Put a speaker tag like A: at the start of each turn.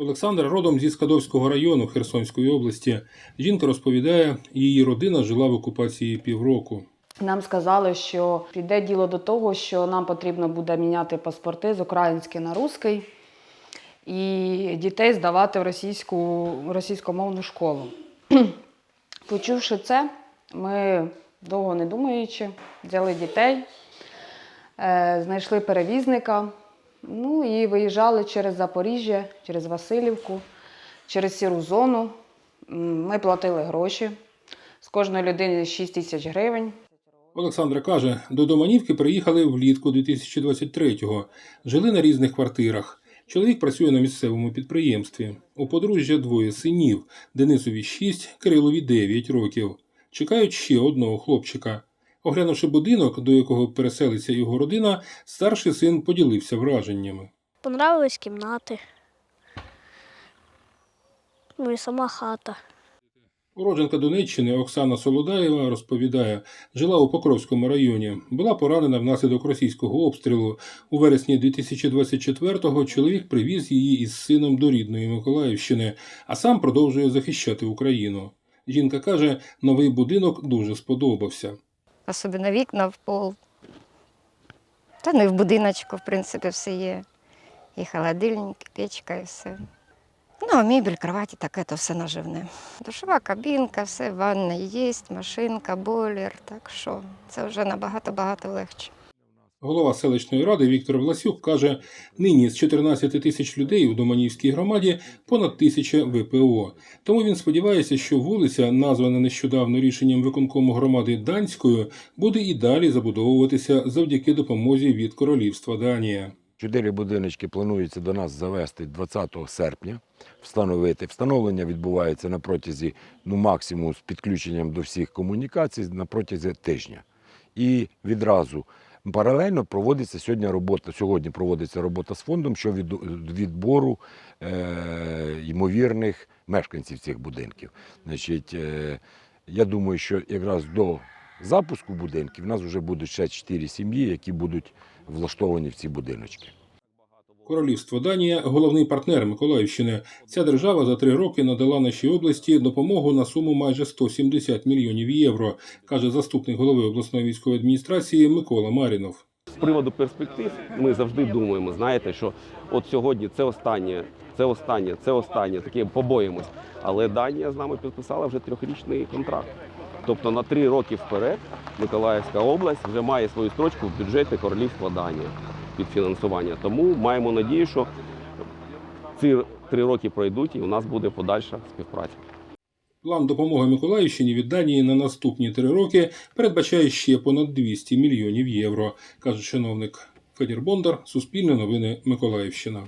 A: Олександр родом зі Скадовського району Херсонської області. Жінка розповідає, її родина жила в окупації півроку.
B: Нам сказали, що піде діло до того, що нам потрібно буде міняти паспорти з український на русський і дітей здавати в російську, російськомовну школу. Почувши це, ми довго не думаючи, взяли дітей, е, знайшли перевізника, ну і виїжджали через Запоріжжя, через Васильівку, через сіру зону. Ми платили гроші. З кожної людини 6 тисяч гривень.
A: Олександра каже, до Доманівки приїхали влітку 2023-го. Жили на різних квартирах. Чоловік працює на місцевому підприємстві. У подружжя двоє синів Денисові 6, Кирилові 9 років. Чекають ще одного хлопчика. Оглянувши будинок, до якого переселиться його родина, старший син поділився враженнями.
C: Понравились кімнати. Ну і сама хата.
A: Уродженка Донеччини Оксана Солодаєва розповідає, жила у Покровському районі. Була поранена внаслідок російського обстрілу. У вересні 2024-го чоловік привіз її із сином до рідної Миколаївщини, а сам продовжує захищати Україну. Жінка каже, новий будинок дуже сподобався.
D: Особливо вікна в пол. Та ну і в будиночку, в принципі, все є. І холодильник, і печка, і все. Ну, а мебель, кроваті, таке, то все наживне. Душова кабінка, все, ванна є, машинка, бойлер, так що це вже набагато-багато легше.
A: Голова селищної ради Віктор Власюк каже, нині з 14 тисяч людей у Доманівській громаді понад тисяча ВПО. Тому він сподівається, що вулиця, названа нещодавно рішенням виконкому громади Данською, буде і далі забудовуватися завдяки допомозі від Королівства Данія.
E: Чотири будиночки планується до нас завести 20 серпня, встановити. Встановлення відбувається на протязі, ну максимум з підключенням до всіх комунікацій на протязі тижня. І відразу паралельно проводиться сьогодні робота. Сьогодні проводиться робота з фондом щодо відбору е, ймовірних мешканців цих будинків. Значить, е, я думаю, що якраз до запуску будинків в нас вже будуть ще 4 сім'ї, які будуть влаштовані в ці будиночки.
A: Королівство Данія головний партнер Миколаївщини. Ця держава за три роки надала нашій області допомогу на суму майже 170 мільйонів євро, каже заступник голови обласної військової адміністрації Микола Марінов.
F: З приводу перспектив ми завжди думаємо, знаєте, що от сьогодні це останнє, це останнє, це останнє, таке побоїмось. Але Данія з нами підписала вже трьохрічний контракт. Тобто на три роки вперед Миколаївська область вже має свою строчку в бюджеті Королівства Данія під фінансування. Тому маємо надію, що ці три роки пройдуть і у нас буде подальша співпраця.
A: План допомоги Миколаївщині від Данії на наступні три роки передбачає ще понад 200 мільйонів євро, каже чиновник Федір Бондар, Суспільне новини Миколаївщина.